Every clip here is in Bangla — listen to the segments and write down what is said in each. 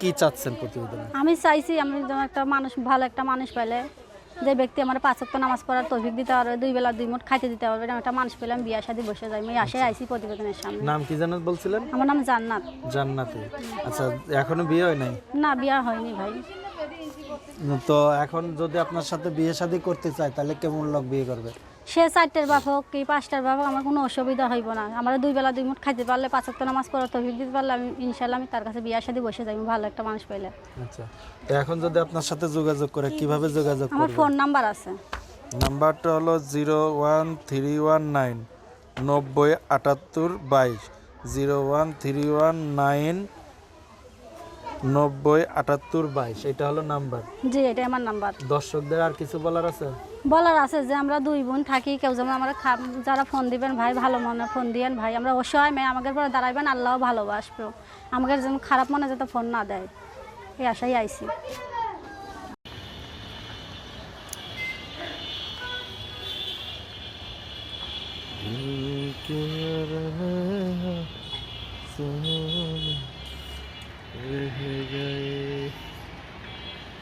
কি চাচ্ছেন প্রতিবেদনে? আমি চাইছি আমি যেন একটা মানুষ ভালো একটা মানুষ পাইলে যে ব্যক্তি আমার পাঁচ ওয়াক্ত নামাজ পড়ার তৌফিক দিতে পারবে দুই বেলা দুই মুঠ খাইতে দিতে পারবে একটা মানুষ পেলে আমি বিয়া শাদী বসে যাই। আমি আসে আইসি প্রতিবেদনের সামনে। নাম কি জানেন বলছিলেন? আমার নাম জান্নাত। জান্নাতি। আচ্ছা এখনও বিয়ে হয় নাই? না বিয়া হয়নি ভাই। তো এখন যদি আপনার সাথে বিয়ে শাদী করতে চায় তাহলে কেমন লোক বিয়ে করবে? সে চারটের বাপ হোক কি পাঁচটার বাপ হোক আমার কোনো অসুবিধা হইব না। আমার দুই বেলা দুই মুঠ খাইতে পারলে পাঁচ ওয়াক্ত নামাজ পড়ার তৌফিক দিতে পারলে আমি ইনশাল্লাহ আমি তার কাছে বিয়া শাদী বসে যাই ভালো একটা মানুষ পাইলে। আচ্ছা তো এখন যদি আপনার সাথে যোগাযোগ করে কীভাবে যোগাযোগ আমার ফোন নাম্বার আছে। নাম্বারটা হলো zero one three one nine নব্বই আটাত্তর বাইশ zero one three one nine নব্বই আটাত্তর বাইশ এটা হলো নাম্বার। জি এটাই আমার নাম্বার। দর্শকদের আর কিছু বলার আছে? বলার আছে যে আমরা দুই বোন থাকি কেউ যেমন আমরা যারা ফোন দিবেন ভাই ভালো মনে ফোন দিয়েন ভাই আমরা অসহায় মেয়ে আমাদের পরে দাঁড়াইবেন আল্লাহ ভালোবাসবো। আমাদের যেন খারাপ মনে যাতে ফোন না দেয়। এই আশাই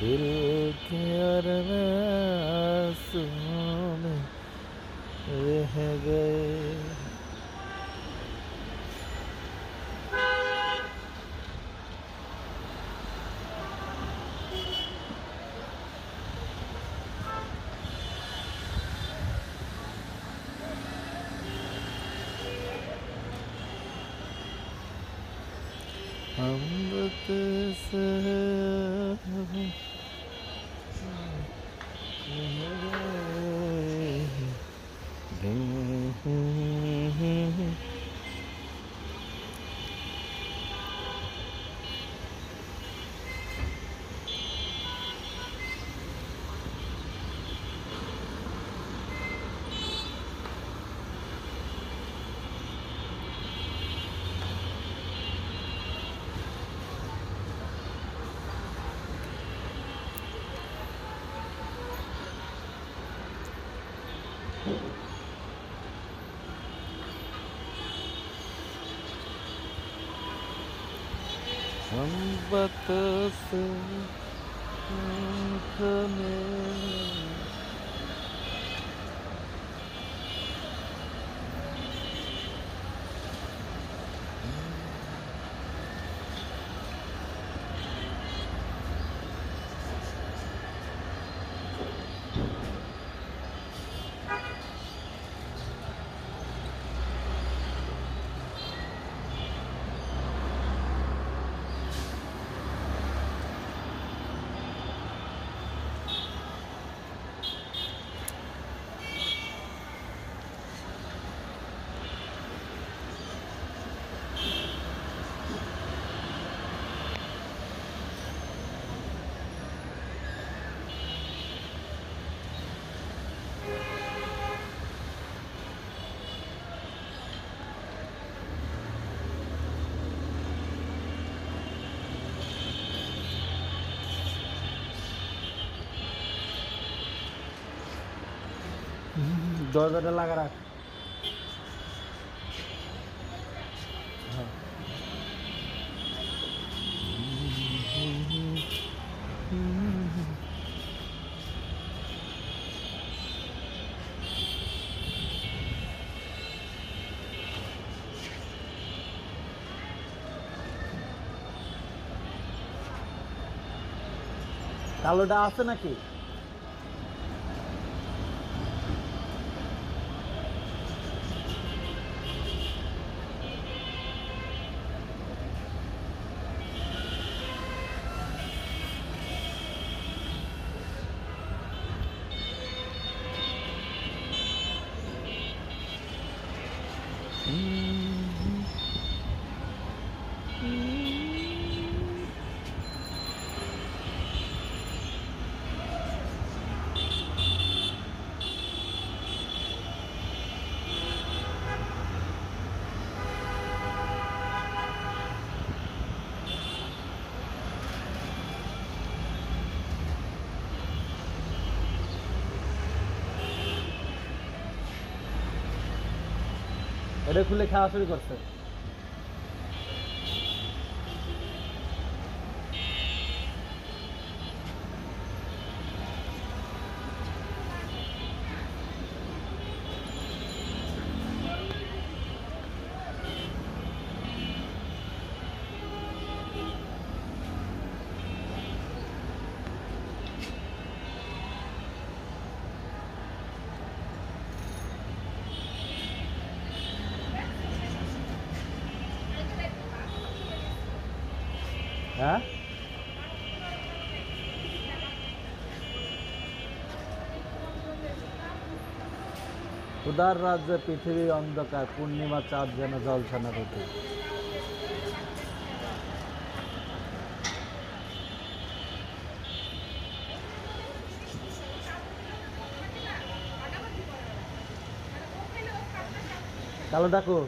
दिल के अरमासों में रह गए। हम से हम बतस দরজাটা লাগা রাখ। কালোটা আছে নাকি? Mm. এটা খুলে খাওয়া শুরু করছে। হ্যাঁ? উদার রাজ্যে পৃথিবী অন্ধকার পূর্ণিমা চাঁদ যেন জলছানা রূপে। কালো ডাকো।